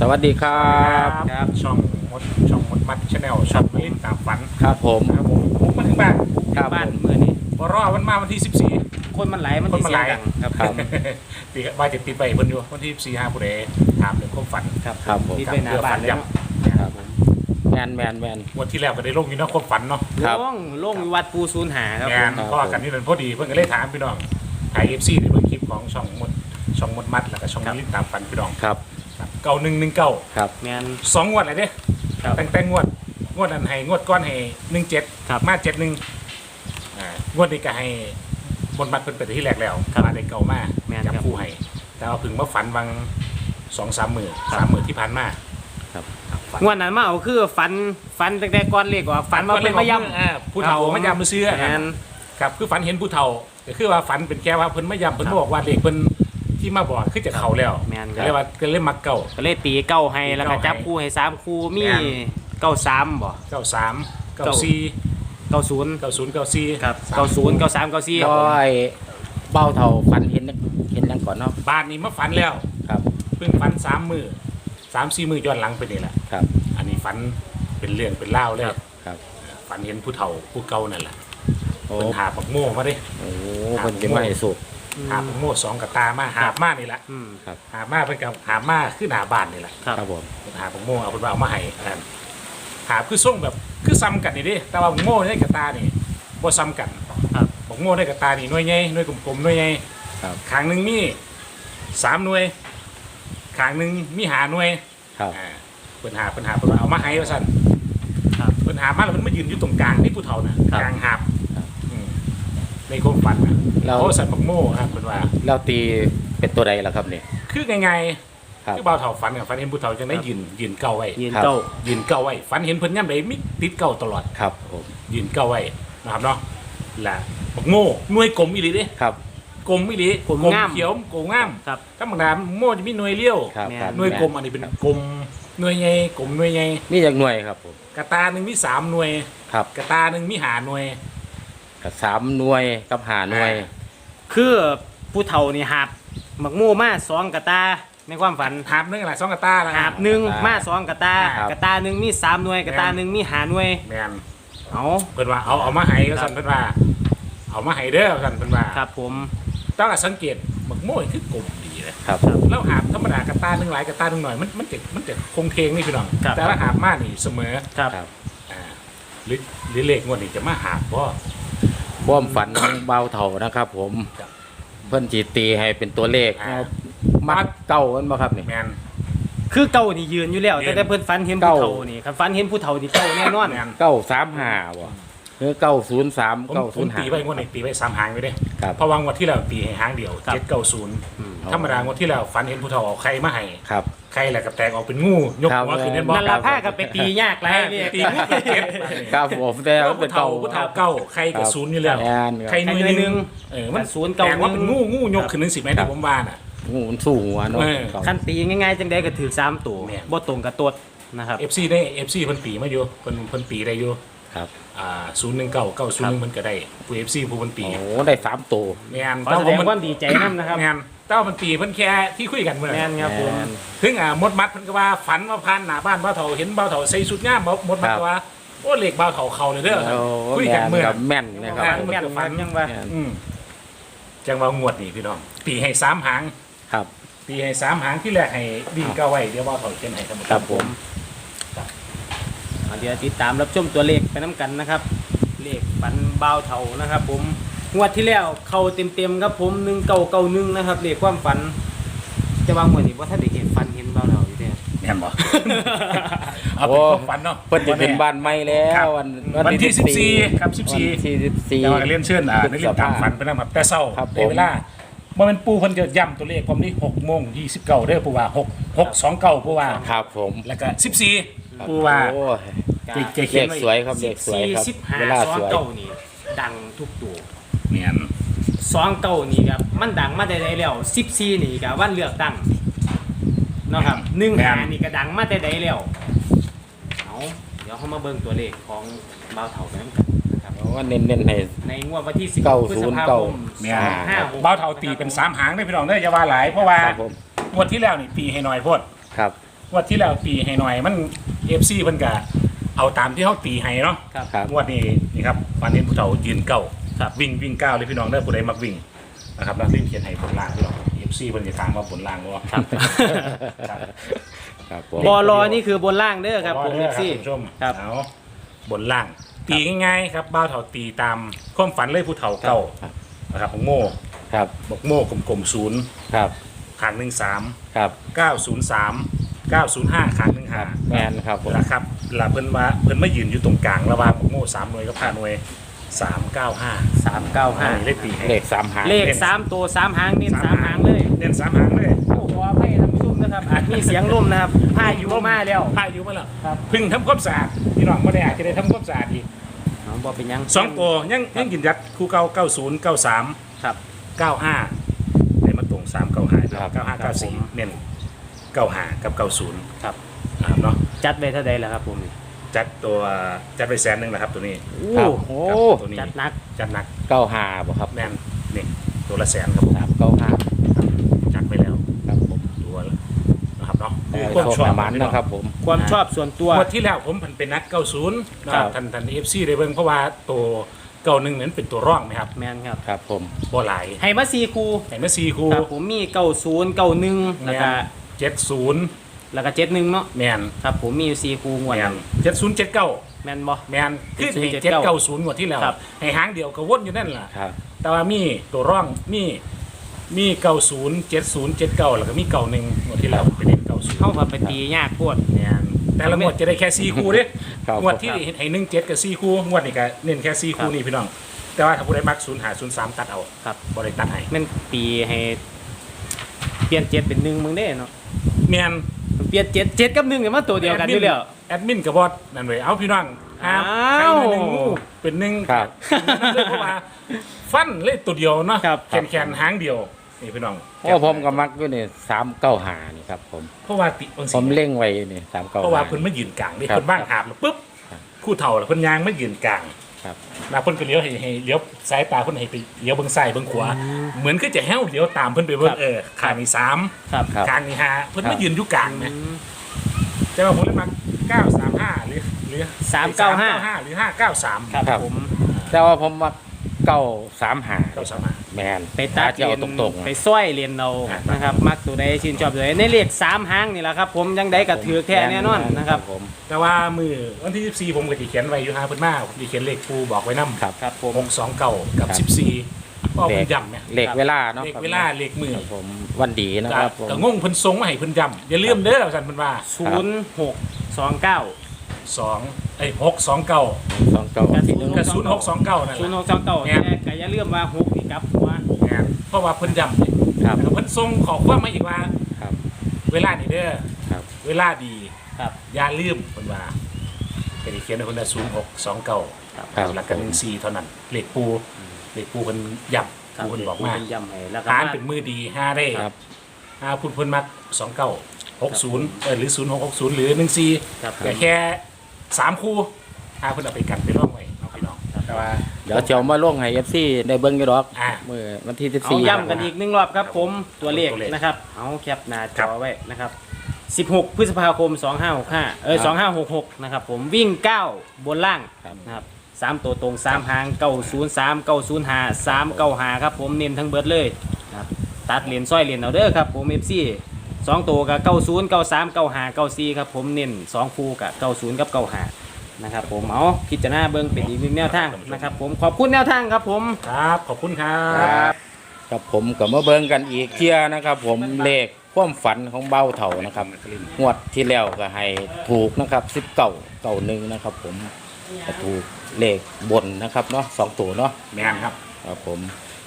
สวัสดีครับครับช่องมดช่องมดมัดชาแนลช่องมลินตามฝันครับผมนะครับผมผมมาถึงบ้านครับบ้านผมเมื่อนี้บรอวันมาวันที่คนมันไหลายมันคนมันไหลายเสียงดังครับครับ14ตีว่าจะติดไปเพิ่นอยู่วันที่ 14 5ผู้ใดถามเรื่องความฝันครับครับผมที่ไปหน้าบ้านเลยเนาะครับผมแมนแมนแมนงวันที่แล้วก็ได้ลงอยู่เนาะความฝันเนาะครับล่องล่องวัดปูศูนย์หาครับงานผมเพราะว่ากันนี่นั่นพอดีเพิ่นก็เลยถามพี่น้องถ่าย FC ในเบิ่งคลิปของช่องมดช่องมดมัดแล้วก็ช่องมลินตามฝันพี่น้องครับ ครับ9119ครับ แมน สองงวดเลยเด้ครับตั้งแต่งวด งวดอันให้งวดก้อนให้หนึ่งเจ็ดครับ มาเจ็ดหนึ่งอ่างวดนี้ก็ให้บนบัตรเป็นไปที่แรกแล้วครับมาได้เก่ามากแม่นจับครับคู่ให้แต่เอาถึงมาฝันบางสองสามหมื่นสามหมื่นที่ผ่านมาครับ ฝันงวดนั้นมาเอาคือฝันฝันตั้งแต่ก่อนเลขว่าฝันมาเป็นมายำ อ่าผู้เฒ่าครับผม มายำมือเสื้อแมน ครับคือฝันเห็นผู้เฒ่าก็คือว่าฝันเป็นแค่ว่าเพิ่นมายำเพิ่นครับ บอกว่าเด็กเพิ่น ที่มาบอกคือจะเข่าแล้วแม่นครับ ก็เลยว่าก็เลยมักเก่า ก็เลยตีเก้าให้แล้วก็เก้าให้จับคู่ให้สามคู่มีแม่นเก้าสามบ่ เก้าสามเก้าเก้า สี่เก้าศูนย์เก้าศูนย์เก้าสี่ครับสมเก้าศูนย์เก้าสามเก้าสี่ก็ไอ้เบ้าเท่าฟันเห็นเห็นยังก่อนเนาะบ้านนี้มาฝันแล้ว ครับ เพิ่งฝันสามมือสามสี่มือย้อนหลังไปนี่แหละครับอันนี้ฝันเป็นเรื่องเป็นเล่าวเลยครับฝันเห็นผู้เฒ่าผู้เก่านั่นแหละโอ้เป็นหาบักโม่มาเด้โหคนจะมาให้สุก หาบักโม่สองกับตามาหาบมานี่แหละอืมหาบมาเป็นกับหาบมาคือหนาบ้านนี่แหละครับครับผมหาบักโม่เอาเป็นว่าเอามาให้นั่นหาบคือส่งแบบคือซ้ำกันนี่เด้แต่ว่าบักโม่ในกับตานี่บ่ซ้ำกันครับบักโม่ในกับตานี่หน่วยใหญ่หน่วยกลมๆหน่วยใหญ่ครับขางหนึ่งมีสามหน่วยขางหนึ่งมีหาหน่วยครับอ่าเปินหาเปินหาเปินว่าเอามาให้ว่าสั่นครับเปินหามาแล้วมันมายืนอยู่ตรงกลางนี่ผู้เฒ่าน่ะครับ กลางหาบครับอืม ในความฝันน่ะเรา เขาใส่บักโม่ครับเปินว่า เราตีเป็นตัวใดล่ะครับเนี่ย คือไงครับคือเบาเฒ่าฝันกับฝันเห็นผู้เฒ่าจังได้ยืนยืนเก้าไว้ยืนครับเก้ายืนเก้าไว้ฝันเห็นเพิ่นย่ำใดมิติดเก้าตลอด ครับผมยืนเก้าไว้นะครับเนาะล่ะบักโม่หน่วยกลมอีหลีเด้ครับกลมอีหลีกลมงาม เขียวโกงามครับธรรมดาโม่จะมีหน่วยเลี้ยวครับแม่น ครับหน่วยกลมอันนี้เป็นกลมหน่วยใหญ่กลมหน่วยใหญ่มีจากหน่วยครับผมกระตาหนึ่งมีสามหน่วย ครับกระตาหนึ่งมีหาหน่วย กับสามหน่วยกับหาหน่วย คือผู้เฒ่านี่หาบหมักหมู่มาสองกระตาในความฝันหาบหนึงอะไรสองกระตาละหาบหนึ่งมาสองกระตาครับกระตาหนึ่งมีสามหน่วยกระตาหนึ่งมีหาหน่วยแมนเอาเพิ่นว่าเอาเอามาให้ก็สั่นเพิ่นว่า เอามาให้เด้อสั่นเพิ่นว่าครับผมต้องสังเกตหมึกโม่ยคือกลมดีเลยครับ แล้วหาบธรรมดากระตาหนึ่งหลายกระตาหนึ่งหน่อยมันมันจะมันจะคงเทงนี่พี่น้องครับ แต่ละหาบมานี่เสมอครับครับ อ่าหรือหรือเลขงวดนี้จะมาหาบบ่ ความฝันของเบาเท่านะครับ ผมครับเพิ่นจีตีให้เป็นตัวเลขอ่ามัดเก้ากันบ่ครับนี่ แมน คือเก่านี่ยืนอยู่แล้วยืนแต่แต่เพิ่นฝันเห็นผู้เฒ่านี่คันฝันเห็นผู้เฒ่านี่เก่าแน่นอนแมนเก้าสามห้าบ่หรือเก้าศูนย์สามผมเก้าผศูมนย์ห้า ตีไว้งวดนี้ตีไว้สามหางไว้เด้ครับ เพราะว่างวดที่แล้วตีให้หางเดียวครับเจ็ดเก้าศูนย์อืมธรรมดางวดที่แล้วฝันเห็นผู้เฒ่าเอาใครมาให้ครับ ใครแหละกับแตกออกเป็นงูยกหัวครับขึ้นเน้นบอนั่นคละรับผ้ากับไปตียากไรนี่ตีงูเป็นเจ็ดครับผมแต่เก้าว่าเป็ผู้นเฒ่าเก้าผู้เฒ่าเก้าใครกับศูนย์อยู่แล้วแอนคใครรับหน่วยหนึ่งหเออมันศูนย์เก้าแตกว่าเป็นหนึ่งงูงูยกขึ้นหนึ่งสิบไหมที่ผมว่าน่ะงูมันสู้หัวเนาะเออเก้าคันตีง่ายๆจังได้ก็ถือสามตัวแม่นบ่ตรงกับตัวนะครับเอฟซีได้เอฟซีเพิ่นปีมาอยู่เพิ่นเพิ่นปีได้อยู่ครับอ่าศูนย์หนึ่งเก้าเก้าศูนย์หนึ่งเพิ่นก็ได้ผู้เอฟซีผู้เพิ่นปีโอ้ได้สามตัวแม่นขอแต่แสดว่างมันความดีใจนํนะครับแม่น แต่ว่ามันปีเพิ่นแค่ที่คุยกันเมื่อแม่นครับผมแม่นถึงอ่ามดมัดเพิ่นก็ว่าฝันว่าผ่านหน้าบ้านบ่าวเฒ่าเห็นบ่าวเฒ่าใส่ชุดงามบ่มดมัดครับก็ว่าโอ้เหล็กบ่าวเฒ่าเข้าเลยเด้อโอ้คุยกันเมื่อกับแม่นนะครับแม่แม่นฝันยังว่าแม่นอืมจังว่างวดนี่พี่น้องปีให้สามหางครับปีให้สามหางที่แรกให้วิ่งเก้าไว้เดี๋ยวบ่าวเฒ่าเขียนให้ทั้งหมดครับผมเดี๋ยวติดตามรับชมตัวเลขไปน้ำกันนะครับ เลขปันเบาวเท่านะครับ ผม งวดที่แล้วเข้าเต็มๆครับผมหนึ่งเก่าเก่าหนึ่งนะครับเลขความฝัน จะวางหัวนี่ว่าถ้าได้เห็นฟันเห็นเบาวเท่าอยู่เนี่ย แม่นบ่ เอาเป็นความฝันเนาะเพิ่นจะเป็นบ้านใหม่แล้ครับววันวันที่14ครับ14วันที่สิบสี่ แต่ว่าก็เรียนเชิญอ่าในเรื่องตามฝันไปนะครับแต่เศร้าครับในเวลาเมื่อมันปูเพิ่นจะย้ำตัวเลขผมนี่หกโมงยี่สิบเก้าเด้อปูว่าหกหกสองเก้าปูว่าครับผมแล้วก็สิบสี่ปูว่าโอ้ยเจ๊เจ๊เลขสวยครับเลขสวยครับสิบห้าเวลาสองสวย เก่านี่ดังทุกตัว เนียนสองเก่านี่ครับมันดังมาแต่ใดแล้วสิบสี่นี่กับวันเลือกตั้งเนาะครับหนึ่งหานี่ก็ดังมาแต่ใดแล้วเอาเดี๋ยวเขามาเบิ่งตัวเลขของเบาวเท่าไปน้ำกันนะครับว่าเน้นเน้นๆให้ ในงวดวันที่สิบเก้าพฤศูษนย์ภาเก้าคมเนียนห้าหก เบ้าเท่าตีเป็นสามหางได้อพี่น้องเด้ออย่าว่าหลายเพราะว่าครับผมงวดที่แล้วนี่ตีให้น้อยโพดครับงงวดที่แล้วตีให้หน่อยมันเอฟซีเพิ่นก็เอาตามที่เขาตีให้เนาะครับ ครับงวดนี้นี่ครับฟันเห็นผู้เฒ่ายืนเก้า ครับวิ่งวิ่งเก้าเลยพี่น้องเด้อผู้ใดมักวิ่งนะครับแล้วรีบเขียนให้บนล่างพี่น้องเอฟซีเพิ่นจะถามว่าบนล่างบ่ครับ ครับ ครับผมบอลอนี่คือบนล่างเด้อครับผมเด้เออฟซีคุณผู้ชมครับ เอาบนล่าง ตีง่ายๆครับบ้าวเฒ่าตีตามความฝันเลยผู้เฒ่าเก่าครับนะครับของโม่ครับบอกโม่กลมๆศูนย์ครับขางหนึ่งสามครับเก้าศูนย์สามเก้าศูนย์ห้าขางหนึ่งคห้ารับแมนครับผมนะครับลาเพิ่นว่าเพิ่นมายืนอยู่ตรงกลางระหว่างบอกโม่สามหน่วยกับห้าหน่วย สามเก้าห้าสามเก้าห้าเลขตีให้เลขสามหางเลขสามตัวสามหางเน้นสามหางเลยเน้นสามหางเลยโอ้ขอให้ท่านผู้ชมนะครับอาจมีเสียงลมนะครับพายุมาแล้วพายุมาแล้วครับเพึ่งทำความสะอาดพี่น้องไม่ได้อาจจะได้ทำความสะอาดอีกน้องบอเป็นหยังสองตัวยังยังกินยัดคู่เก้าเก้าศูนย์เก้าสามครับเก้าห้าในมาตรงสามเก้าห้าครับเก้าห้าครัเก้าบสี่ผมเน้นเก้าห้ากับเก้าศูนย์ครับนะครับเนาะจัดไว้เท่าใดแล้วครับผมนี่ จัดตัวจัดไปแสนหนึ่งนะครับ ตัวนี้โอ้ครับโอ้ครับตัวนี้จัดหนัก จัดหนักเก้าหาบ่ครับแน่นนี่ตัวละแสนครับผมสามเก้าห้าจัดไปแล้วครับผมตัวละนะครับเนาะแต่ความโชคชอบประมาณนะครับ ผมความชอบส่วนตัว งวดที่แล้วผมผันเป็นนักเก้าศูนย์นะครับทันทันเอฟซีได้เบิ่งเพราะว่าตัวเก้าหนึ่งนั้นเป็นตัวร่องนะครับแมนครับครับผมบ่หลายให้มาสี่คูเห็นไหมซีคู ครับผมมีเก้าศูนย์เก้าหนึ่งแล้วก็เจ็ดศูนย์ แล้วก็เจ็ดหนึ่งเนาะแมนครับผมมีอยู่สี่คูงวดแมนเจ็ดศูนย์เจ็ดเก้าแมนบอ แมนคือ70เจ็ดเก้าศูนย์งวดที่แล้วครับ ให้หางเดียวก็วนอยู่นั่นแหละครับ แต่ว่ามีตัวร่องมีมีเก้าศูนย์เจ็ดศูนย์เจ็ดเก้าแล้วก็มีเก้าหนึ่งงวดที่แล้วเป็นเก้าศูนย์เข้ามาไปตียากปวด แมนแต่ละงวดจะได้แค่สี่คู่เด้ครับงวดที่ให้หนึ่งเจ็ดกับสี่คู่งวดนี้ก็เน้นแค่สี่คู่นี่พี่น้อง แต่ว่าถ้าผู้ใดมักศูนย์หาศูนย์สามตัดเอาครับ บริตัดให้แมันตีให้ เปลี่ยนเจ็ดเป็นหนึ่งมึงได้เนาะ แมน เปลี่ยนเจ็ดเจ็ดกับหนึ่งเนี่ยมันตัวเดียวกันอยู่แล้วแอดมินกับบอสนั่นเว้ยเอาพี่น้องห้ามอ้าวใครมาหนึ่งงูเป็นหนึ่งครับเพราะว่าฟันเล่ตัวเดียวเนาะครับ แขนแขนหางเดียวนี่พี่น้องโอ้ผมก็มักอยู่นี่สามเก้าหานี่ครับผม เพราะว่าติบางผสิ่มงเล่งไว้นี่สามเก้าเพราะว่าหาเพิ่นไม่ยืนกลางนี่ครับเพิ่นบ้างหาบแล้วปุ๊บครับผู้เฒ่าแล้วเพิ่นยางไม่ยืนกลาง ครับนะเพิ่นก็เลี้ยวให้ให้เลี้ยวสายตาเพิ่นให้ไปเลี้ยวเบิ่งซ้ายเบิ่งขวา เหมือนคือจะแห้วเลี้ยวตามเพิ่นไปเบิ่ครังบเออข้างนี่สามครับครับกลางนี่ห้าเพิ่นครับไม่ยืนอยู่กลางนะอืม แต่ว่าผมเลยมา935หรือหรือ395 หรือ593ครับครับ ผม แต่ว่าผมมัก เก้าสามหา935แมนไปตัดจะเอาเรียนตรงๆ ไปนะซ้อยเรียนเอาครับนะครับ มักตัวใดชื่นชอบตัวใดในเลขสามหางนี่แหละครับ ผมยังได้กับถือแท้แน่นอนนะครับผมแต่ว่ามือวันที่ 14 ผมก็สิเขียนไว้อยู่หาเพิ่นมาผมสิเขียนเลขปูบอกไว้นำครับ ครับผม629กับครับ 14เพราะว่าเพิ่นย้ำเนี่ยเลขเวลาเนาะเลขครับเวลาเลขมือครับผมวันดีนะก็ครับผม ก็งงเพิ่นส่งมาให้เพิ่นย้ำอย่าลืมเด้อสั่นเพิ่นว่า ศูนย์หกสองเก้า 2ไอ้629สองเก้ากับศูนย์กับ0629นั่นศูนย์แหหละ กสองเก้าแม่น แต่ก็อย่าลืมว่าหกนี่ครับหัวแม่นเพราะว่าเพิ่นย้ำเนี่ยครับ แล้วเพิ่นส่งขอความมาอีกว่า ครับ เวลานี่เด้อครับ เวลาดีครับอย่าลืมเพิ่นว่าเป็นเขียนในคนละ0629ครับครับหลักกัน14เท่านั้นเลขปูเลขปูเพิ่นย้ำครับปูเพิ่นบอกมาเป็นยำให้แล้วก็หารมาเป็นมือดีห้าได้ ครับห้าพุ่นเพิ่นมัก29 60เออหรือ0660หรือ14ครับ แต่แค่ สามคู่ห้าเพิ่นเอาไปกันไปร่องไว้เนาะพี่น้องแต่ว่า เดี๋ยวเจียวมาลงให้เอฟซีได้เบิ้งอยู่ดอกอ่า เมื่อวันที่สิบเอาสี่ ย้ำกันอีกหนึ่งรอบครับผมตัวเลขตัวเลขนะครับ เอาแคปหน้าจครัอบ ไว้นะครับ 16 พฤษภาคม 2565 เออ 2566 นะครับผมวิ่ง 9 บนล่างนะครับสามตัวตรงสามหาง 903 905 395 ครับผมเน้นทั้งเบิดเลยนะครับตัดเหรียญสร้อยเหรียญเอาเด้อครับผม FC สองตัวกับ90 93 95 94ครับผมเน้น2คู่กับ90กับ95นะครับผมเอาพิจารณาเบิ่งเป็นอีกหนึ่งแนวทางนะครับผมขอบคุณแนวทางครับผมครับ ขอบคุณครัครับบกับผมก็มาเบิ้งกันอีกเที่ยนะครับผมเลขความฝันของเบ้าเถ่านะครับงวดที่แล้วก็ให้ถูกนะครับสิบเก้าเก้าหนึ่งนะครับ ผมก็ถูกเลขบนนะครับเนาะสองตัวเนาะแมนครับครับผม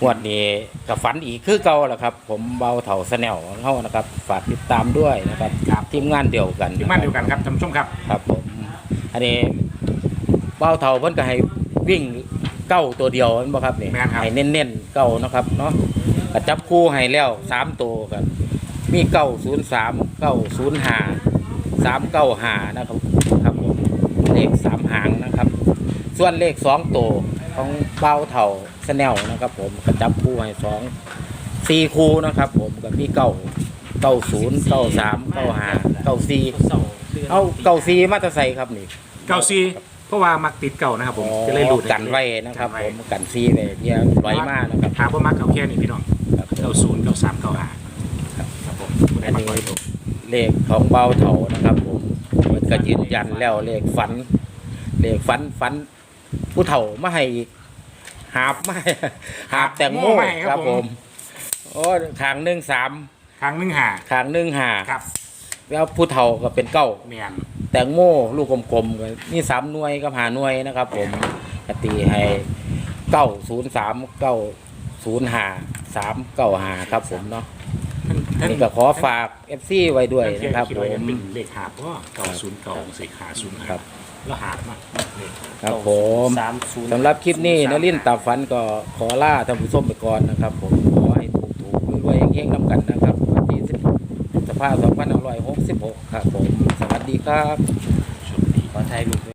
งวดนี้ก็ฝันอีกคือเก่าแหละครับ ผมเบาเถ่าสแนลของเขานะครับ ฝากติดตามด้วยนะครับครับ ทีมงานเดียวกันทีมงานเดียวกันครับท่านผู้ชมครับครับผม อันนี้เบาเถ่าเพิ่นก็ให้วิ่งเก้าตัวเดียวนั่นบ่ครับนี่แม่นครับให้เน้นๆเก้านะครับเนาะก็จับคู่ให้แล้วสามตัวกันมีเก้าศูนย์สามเก้าศูนย์ห้าสามเก้าห้านะครับครับผมเลขสามหางนะครับ ส่วนเลขสองตัว ของเบาเถ่าสแนลนะครับ ผมก็จับคู่ให้สองสี่คู่นะครับ ผมก็มีเก้าเก้าศูนย์เก้าสามเก้าห้าเก้าสี่เศร้าตื่นเอาเก้าสี่มาแตะใส่ครับนี่เก่าซีเพราะว่ามักติดเก่านะครับผมจะเลยหลุดกันไว้นะครับ ผมกันซีไว้เนี่ยร้อยมากนะครับถามว่ามักเอาแค่นี้พี่น้องครับเก้าศูนย์เก้าสามเก้าห้าครับผมผู้ใดอันมักนี้ไว้ตัวเลขของเบาเถานะครับ ผมมันก็ยืนยันแล้วเลขฝัน เลขฝันฝัน ผู้เฒ่ามาให้อีกหาบมาให้หาบแตงโมครับผมโอ้ขางหนึ่งสามครั้งหนึ่งหาขางหนึ่งหาครับแล้วผู้เฒ่าก็เป็นเก้าแมนแตงโมลูกกลมๆก็นี่สามหน่วยกับหาหน่วยนะครับ ผมกตีให้เก้าศูนย์สามเก้าศูนย์หาสามเก้าหาครับผมเนาะนี่ก็ขอฝากเอฟซีไว้ด้วยนะครับคิดผว่ายังมเป็นเลขหาบเพราะว่าเก้าศูนย์เก้าสี่หาศูนย์คครัรับ บ แล้วหาบมากเลขครับผม สามศูนย์สำหรับคลิปนี้นลินทร์ตาฝันก็ขอล่าท่านผู้ชมไปก่อนนะครับ ผมขอให้ถูกถูกๆรวยๆเฮงๆน้ำกันนะครับวันที่10สภาพ2566 ครับผม สวัสดีครับขอถ่ายรูป